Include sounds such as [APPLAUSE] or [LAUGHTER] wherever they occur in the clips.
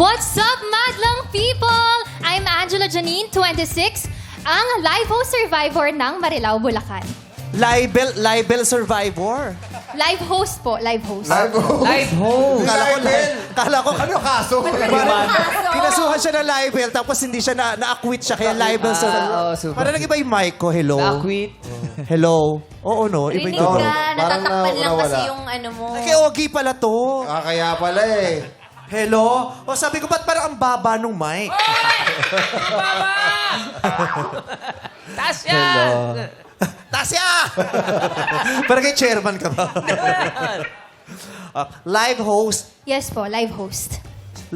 What's up, madlang people? I'm Angela Janine, 26, ang live host survivor ng Marilao, Bulacan. Libel, libel survivor. Live host po, live host. Live host. Live host. Kala ko, Libel. kala ko, Ano kaso? Kinasuhan siya ng libel, tapos hindi siya na, na-acquit siya, kaya libel Ah, survivor. oo, super. Parang nag-iba yung mic ko, hello. Na-quit. Hello. Oo, no? Iba Rinig yung ka, Parang natatakpan na- lang kasi nawala. yung ano mo. Ay, kay Ogie pala to. Ah, kaya pala eh. Hello? O sabi ko, ba't parang ang baba nung mic? Taas [LAUGHS] yan! Tasya! [LAUGHS] [LAUGHS] parang kay chairman ka ba? Ah, live host Yes po, live host.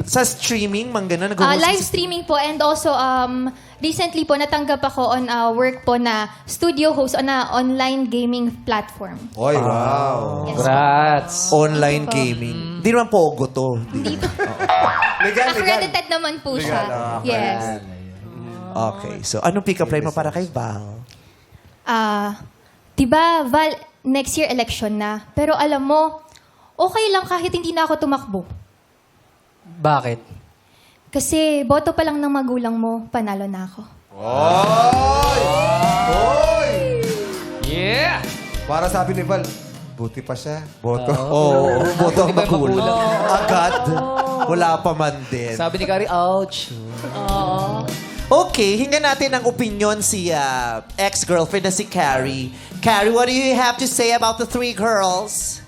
sa streaming, mang ganun, Ah, nag-host live streaming po and also um recently po natanggap ako on a work po na studio host on a online gaming platform. Oy, wow. Yes. Congrats. online gaming. Hindi naman pogo to. Di- Legal, legal. Accredited naman po siya. Yes. Okay, so anong pick-up line mo para kay Val? Ah, 'di ba Val, next year election na. Pero alam mo, okay lang kahit hindi na ako tumakbo. Bakit? Kasi boto pa lang ng magulang mo, panalo na ako. Oy! Oy! Yeah! Para sabi ni Val, buti pa siya. Boto. [LAUGHS] Oo, oh, boto ang yung magulang. magulang? Agad. Wala pa man din. Sabi ni Kari, ouch. Okay, hingan natin ang opinion si ah, ex-girlfriend na si Carrie. Carrie, what do you have to say about the three girls?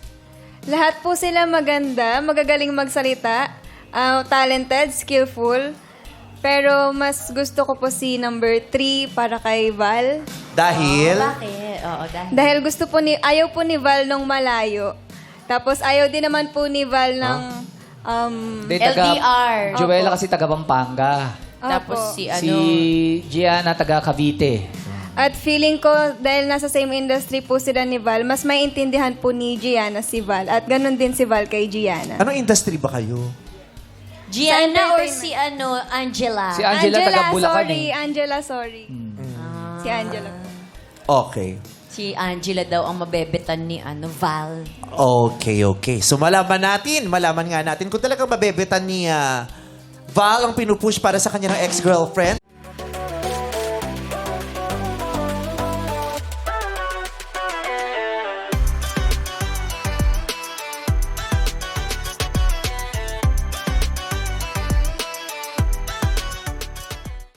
Lahat po sila maganda, magagaling magsalita, ah, talented, skillful. Pero mas gusto ko po si number 3 para kay Val. Dahil, Bakit? Oo, dahil. Dahil gusto po ni, ayaw po ni Val nung malayo. Tapos ayaw din naman po ni Val ng um, Hindi, taga- LDR. Joella kasi taga Pampanga. Tapos Opo. si ano, Si Gianna taga Cavite. At feeling ko, dahil nasa same industry po sila ni Val, mas maintindihan po ni Gianna si Val. At ganun din si Val kay Gianna. anong industry ba kayo? Gianna or si ano, Angela? Si Angela, taga Bulacan sorry. eh. Angela, sorry. Si Angela po. Okay. Si Angela daw ang mabebetan ni ano, Val. Okay, okay. So malaman natin, malaman nga natin kung talagang mabebetan ni ah, Val ang pinupush para sa kanya ng ex-girlfriend.